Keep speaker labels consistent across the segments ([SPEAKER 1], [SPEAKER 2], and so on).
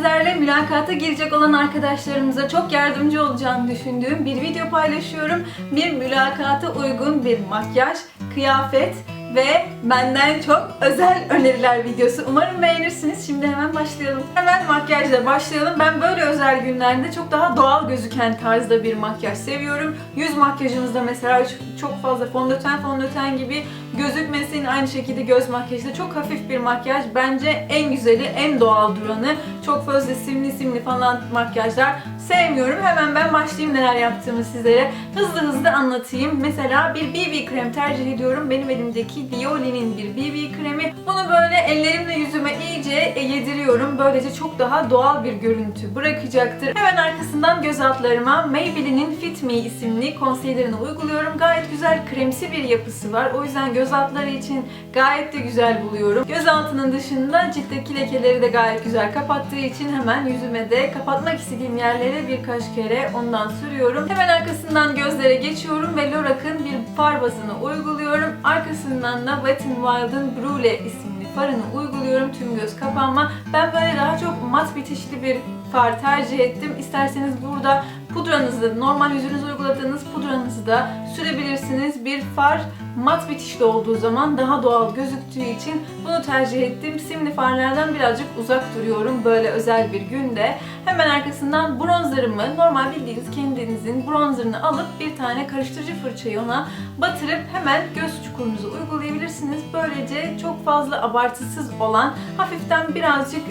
[SPEAKER 1] sizlerle mülakata girecek olan arkadaşlarımıza çok yardımcı olacağını düşündüğüm bir video paylaşıyorum. Bir mülakata uygun bir makyaj, kıyafet ve benden çok özel öneriler videosu. Umarım beğenirsiniz. Şimdi hemen başlayalım. Hemen makyajla başlayalım. Ben böyle özel günlerde çok daha doğal gözüken tarzda bir makyaj seviyorum. Yüz makyajınızda mesela çok fazla fondöten fondöten gibi gözükmesin. Aynı şekilde göz makyajı çok hafif bir makyaj. Bence en güzeli, en doğal duranı. Çok fazla simli simli falan makyajlar sevmiyorum. Hemen ben başlayayım neler yaptığımı sizlere. Hızlı hızlı anlatayım. Mesela bir BB krem tercih ediyorum. Benim elimdeki Dioli'nin bir BB kremi. Bunu böyle ellerimle yüzüme iyice yediriyorum. Böylece çok daha doğal bir görüntü bırakacaktır. Hemen arkasından göz altlarıma Maybelline'in Fit Me isimli concealer'ını uyguluyorum. Gayet güzel kremsi bir yapısı var. O yüzden göz altları için gayet de güzel buluyorum. Göz altının dışında ciltteki lekeleri de gayet güzel kapattığı için hemen yüzüme de kapatmak istediğim yerlere birkaç kere ondan sürüyorum. Hemen arkasından gözlere geçiyorum ve Lorak'ın bir far bazını uyguluyorum. Arkasından da Wet n Wild'ın Brûlée isimli farını uyguluyorum tüm göz kapağıma. Ben böyle daha çok mat bitişli bir far tercih ettim. İsterseniz burada pudranızı, normal yüzünüze uyguladığınız pudranızı da sürebilirsiniz. Bir far mat bitişli olduğu zaman daha doğal gözüktüğü için bunu tercih ettim. Simli farlardan birazcık uzak duruyorum böyle özel bir günde. Hemen arkasından bronzerımı, normal bildiğiniz kendinizin bronzerını alıp bir tane karıştırıcı fırçayı ona batırıp hemen göz çukurunuza uygulayabilirsiniz. Böylece çok fazla abartısız olan, hafiften birazcık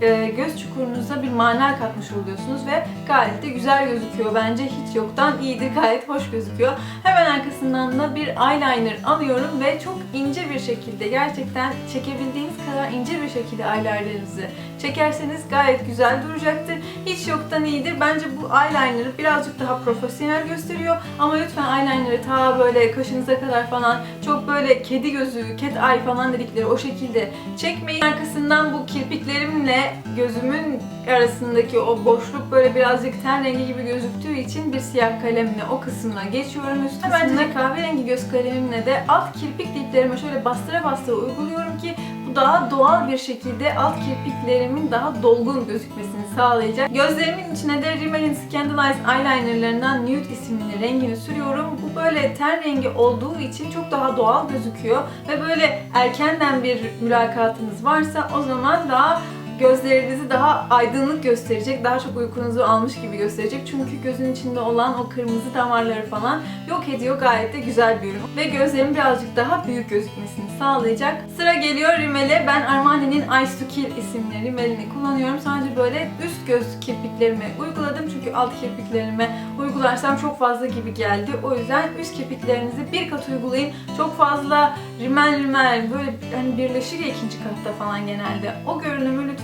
[SPEAKER 1] e, göz çukurunuza bir mana katmış oluyorsunuz ve gayet de güzel gözüküyor bence. Hiç yoktan iyidir, gayet hoş gözüküyor. Hemen arkasından da bir eyeliner alıyorum ve çok ince bir şekilde gerçekten çekebildiğiniz kadar ince bir şekilde eyelinerınızı çekerseniz gayet güzel duracaktır. Hiç yoktan iyidir. Bence bu eyeliner'ı birazcık daha profesyonel gösteriyor ama lütfen eyeliner'ı ta böyle kaşınıza kadar falan çok böyle kedi gözü, cat eye falan dedikleri o şekilde çekmeyin. Arkasından bu kirpiklerimle gözümün arasındaki o boşluk böyle birazcık ten rengi gibi gözüktüğü için bir siyah kalemle o kısmına geçiyorum üst Bence kahverengi göz kalemimle de alt kirpik diplerime şöyle bastıra bastıra uyguluyorum ki bu daha doğal bir şekilde alt kirpiklerimin daha dolgun gözükmesini sağlayacak. Gözlerimin içine de Rimmel'in Scandalize Eyelinerlarından Nude isimli rengini sürüyorum. Bu böyle ten rengi olduğu için çok daha doğal gözüküyor ve böyle erkenden bir mülakatınız varsa o zaman daha gözlerinizi daha aydınlık gösterecek, daha çok uykunuzu almış gibi gösterecek. Çünkü gözün içinde olan o kırmızı damarları falan yok ediyor. Gayet de güzel bir ürün. Ve gözlerin birazcık daha büyük gözükmesini sağlayacak. Sıra geliyor rimele. Ben Armani'nin Eyes to Kill isimli rimelini kullanıyorum. Sadece böyle üst göz kirpiklerime uyguladım. Çünkü alt kirpiklerime uygularsam çok fazla gibi geldi. O yüzden üst kirpiklerinizi bir kat uygulayın. Çok fazla rimel rimel böyle hani birleşir ya ikinci katta falan genelde. O görünümü lütfen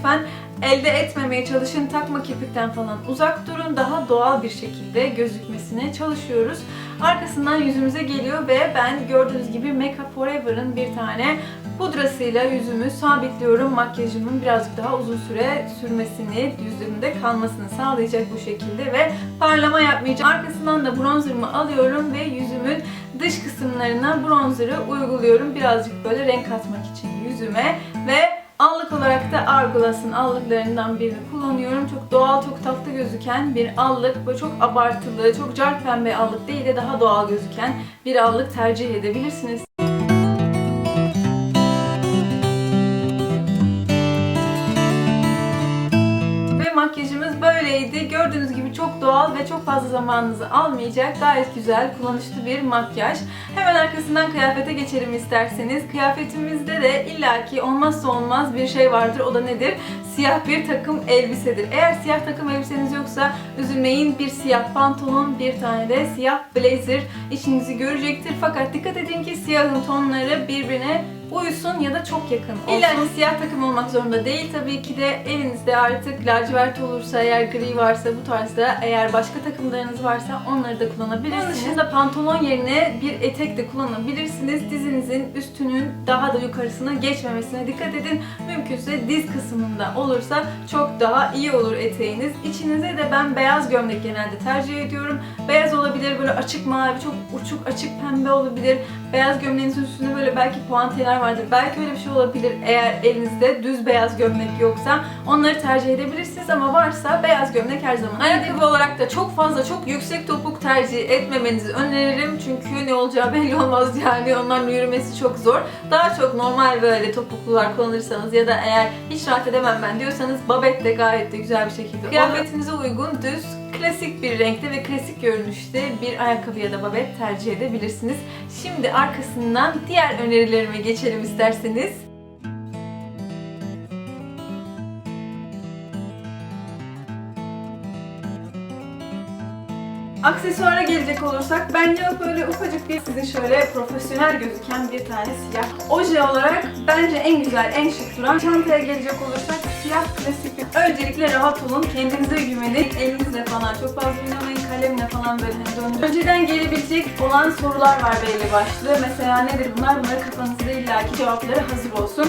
[SPEAKER 1] elde etmemeye çalışın. Takma kirpikten falan uzak durun. Daha doğal bir şekilde gözükmesine çalışıyoruz. Arkasından yüzümüze geliyor ve ben gördüğünüz gibi Make Up Forever'ın bir tane pudrasıyla yüzümü sabitliyorum. Makyajımın birazcık daha uzun süre sürmesini, yüzümde kalmasını sağlayacak bu şekilde ve parlama yapmayacağım. Arkasından da bronzerımı alıyorum ve yüzümün dış kısımlarına bronzerı uyguluyorum. Birazcık böyle renk katmak için yüzüme ve Allık olarak da Argulas'ın allıklarından birini kullanıyorum. Çok doğal, çok tatlı gözüken bir allık. Böyle çok abartılı, çok car pembe allık değil de daha doğal gözüken bir allık tercih edebilirsiniz. Böyleydi. Gördüğünüz gibi çok doğal ve çok fazla zamanınızı almayacak. Gayet güzel, kullanışlı bir makyaj. Hemen arkasından kıyafete geçelim isterseniz. Kıyafetimizde de illaki olmazsa olmaz bir şey vardır. O da nedir? Siyah bir takım elbisedir. Eğer siyah takım elbiseniz yoksa üzülmeyin. Bir siyah pantolon, bir tane de siyah blazer işinizi görecektir. Fakat dikkat edin ki siyahın tonları birbirine uyusun ya da çok yakın olsun. İlla ki siyah takım olmak zorunda değil. Tabii ki de elinizde artık lacivert olursa, eğer gri varsa bu tarzda, eğer başka takımlarınız varsa onları da kullanabilirsiniz. Bunun dışında pantolon yerine bir etek de kullanabilirsiniz. Dizinizin üstünün daha da yukarısına geçmemesine dikkat edin. Mümkünse diz kısmında olursa çok daha iyi olur eteğiniz. İçinize de ben beyaz gömlek genelde tercih ediyorum. Beyaz olabilir, böyle açık mavi, çok uçuk açık pembe olabilir. beyaz gömleğinizin üstünde böyle belki puanteler vardır. Belki öyle bir şey olabilir eğer elinizde düz beyaz gömlek yoksa. Onları tercih edebilirsiniz ama varsa beyaz gömlek her zaman. Ayakkabı olarak da çok fazla çok yüksek topuk tercih etmemenizi öneririm. Çünkü ne olacağı belli olmaz yani. Onların yürümesi çok zor. Daha çok normal böyle topuklular kullanırsanız ya da eğer hiç rahat edemem ben diyorsanız babet de gayet de güzel bir şekilde kıyafetinize uygun düz klasik bir renkte ve klasik görünüşte bir ayakkabı ya da babet tercih edebilirsiniz. Şimdi arkasından diğer önerilerime geçelim isterseniz. Aksesuara gelecek olursak bence böyle ufacık bir size şöyle profesyonel gözüken bir tane siyah oje olarak bence en güzel, en şık duran. Çantaya gelecek olursak siyah klasik. Öncelikle rahat olun, kendinize güvenin, elinizle falan çok fazla oynamayın, kalemle falan böyle hani döndürün. Önceden gelebilecek olan sorular var belli başlı. Mesela nedir bunlar? Bunları kafanızda illaki cevapları hazır olsun.